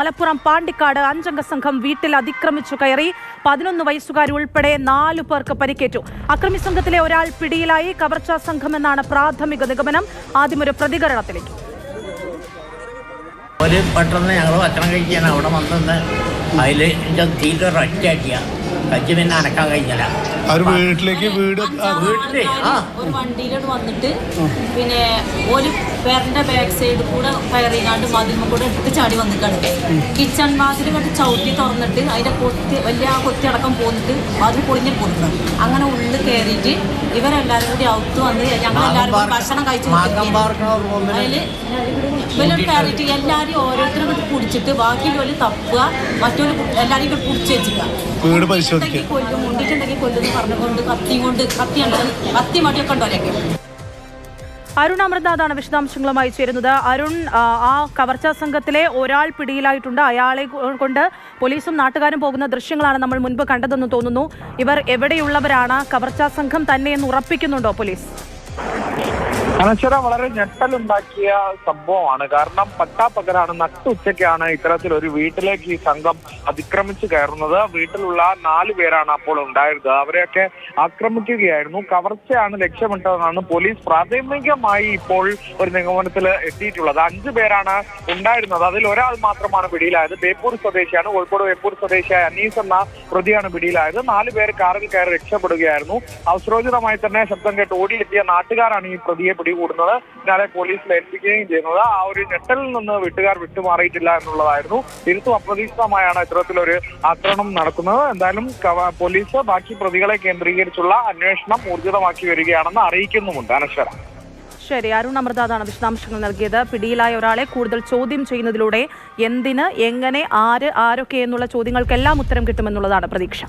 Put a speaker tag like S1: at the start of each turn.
S1: മലപ്പുറം പാണ്ടിക്കാട് അഞ്ചംഗ സംഘം വീട്ടിൽ അതിക്രമിച്ചു കയറി പതിനൊന്ന് വയസ്സുകാർ ഉൾപ്പെടെ നാലു പേർക്ക് പരിക്കേറ്റു. അക്രമി സംഘത്തിലെ ഒരാൾ പിടിയിലായി. കവർച്ചാ സംഘമെന്നാണ് പ്രാഥമിക നിഗമനം. ആദ്യം ഒരു പ്രതികരണത്തിലേക്ക്.
S2: അവിടെ വന്നെന്ന് അതിൽ തീറ്റ ഒറ്റയാക്കിയ കച്ചി പിന്നെ അനക്കാൻ കഴിഞ്ഞില്ല
S3: അവർ വീട്ടിലേക്ക് വീട് ആ
S4: ഒരു വണ്ടിയിലോട്ട് വന്നിട്ട് പിന്നെ ഒരു പേരന്റെ ബാക്ക് സൈഡ് കൂടെ കയറിയാണ്ട് മതിൽമ കൂടെ എടുത്ത് ചാടി വന്നിക്കാണ്. കിച്ചൺ വാതിൽ കണ്ട് ചവിട്ടി തുറന്നിട്ട് അതിന്റെ കൊത്തി വലിയ ആ കൊത്തി അടക്കം പോന്നിട്ട് വാതിൽ പൊളിഞ്ഞ് പോകുന്നു അങ്ങനെ ഉള്ളിൽ കയറിയിട്ട് ഇവരെല്ലാരും കൂടി ഔത്ത് വന്ന് ഞങ്ങളെല്ലാരും ഭക്ഷണം കഴിച്ചു അതിൽ ഇവരോട് കയറിയിട്ട് എല്ലാരും ഓരോരുത്തരും കൂടി കുടിച്ചിട്ട് ബാക്കിയുള്ളവര് തപ്പുക മറ്റൊരു എല്ലാരും കൂടി കുടിച്ച് ഉണ്ടെങ്കിൽ കൊല്ലും മുണ്ടിട്ടുണ്ടെങ്കിൽ കൊല്ലുന്നു പറഞ്ഞുകൊണ്ട് കത്തിയും കൊണ്ട് കത്തി കത്തി മടിയൊക്കെ ഉണ്ടോ അവരൊക്കെ
S1: അരുൺ അമൃതാദാണ് വിശദാംശങ്ങളുമായി ചേരുന്നത്. അരുൺ ആ കവർച്ചാ സംഘത്തിലെ ഒരാൾ പിടിയിലായിട്ടുണ്ട്. അയാളെ കൊണ്ട് പോലീസും നാട്ടുകാരും പോകുന്ന ദൃശ്യങ്ങളാണ് നമ്മൾ മുൻപ് കണ്ടതെന്ന് തോന്നുന്നു. ഇവർ എവിടെയുള്ളവരാണ്? കവർച്ചാ സംഘം തന്നെയെന്ന് ഉറപ്പിക്കുന്നുണ്ടോ പോലീസ്?
S5: അനശ്വര വളരെ ഞെട്ടലുണ്ടാക്കിയ സംഭവമാണ്. കാരണം പട്ടാപ്പകരാണ് നട്ടുച്ചയ്ക്കാണ് ഇത്തരത്തിൽ ഒരു വീട്ടിലേക്ക് ഈ സംഘം അതിക്രമിച്ചു കയറുന്നത്. വീട്ടിലുള്ള നാല് പേരാണ് അപ്പോൾ ഉണ്ടായിരുന്നത്. അവരെയൊക്കെ ആക്രമിക്കുകയായിരുന്നു. കവർച്ചയാണ് ലക്ഷ്യമിട്ടതെന്നാണ് പോലീസ് പ്രാഥമികമായി ഇപ്പോൾ ഒരു നിഗമനത്തിൽ എത്തിയിട്ടുള്ളത്. അഞ്ചു പേരാണ് ഉണ്ടായിരുന്നത്. അതിൽ ഒരാൾ മാത്രമാണ് പിടിയിലായത്. ബേപ്പൂർ സ്വദേശിയാണ്. കോഴിക്കോട് ബേപ്പൂർ സ്വദേശിയായ അനീസ് എന്ന പ്രതിയാണ് പിടിയിലായത്. നാല് പേർ കാറിൽ കയറി രക്ഷപ്പെടുകയായിരുന്നു. അവസരോചിതമായി തന്നെ ശബ്ദം കേട്ട് ഓടിയെത്തിയ നാട്ടുകാരാണ് ഈ പ്രതിയെ പിടികൂടുന്നത് പിന്നാലെ പോലീസിൽ ഏൽപ്പിക്കുകയും ചെയ്യുന്നത്. ആ ഒരു ഞെട്ടലിൽ നിന്ന് വീട്ടുകാർ വിട്ടുമാറിയിട്ടില്ല എന്നുള്ളതായിരുന്നു. തീർത്തും അപ്രതീക്ഷിതമായാണ് ഇത്തരത്തിലൊരു ആക്രമണം നടക്കുന്നത്. എന്തായാലും പോലീസ് ബാക്കി പ്രതികളെ കേന്ദ്രീകരിച്ചുള്ള അന്വേഷണം ഊർജിതമാക്കി വരികയാണെന്ന് അറിയിക്കുന്നുമുണ്ട് അനശ്വര.
S1: ശരി അരുൺ അമൃതാദാണ് വിശദാംശങ്ങൾ നൽകിയത്. പിടിയിലായ ഒരാളെ കൂടുതൽ ചോദ്യം ചെയ്യുന്നതിലൂടെ എന്തിന് എങ്ങനെ ആര് ആരൊക്കെ എന്നുള്ള ചോദ്യങ്ങൾക്കെല്ലാം ഉത്തരം കിട്ടുമെന്നുള്ളതാണ് പ്രതീക്ഷ.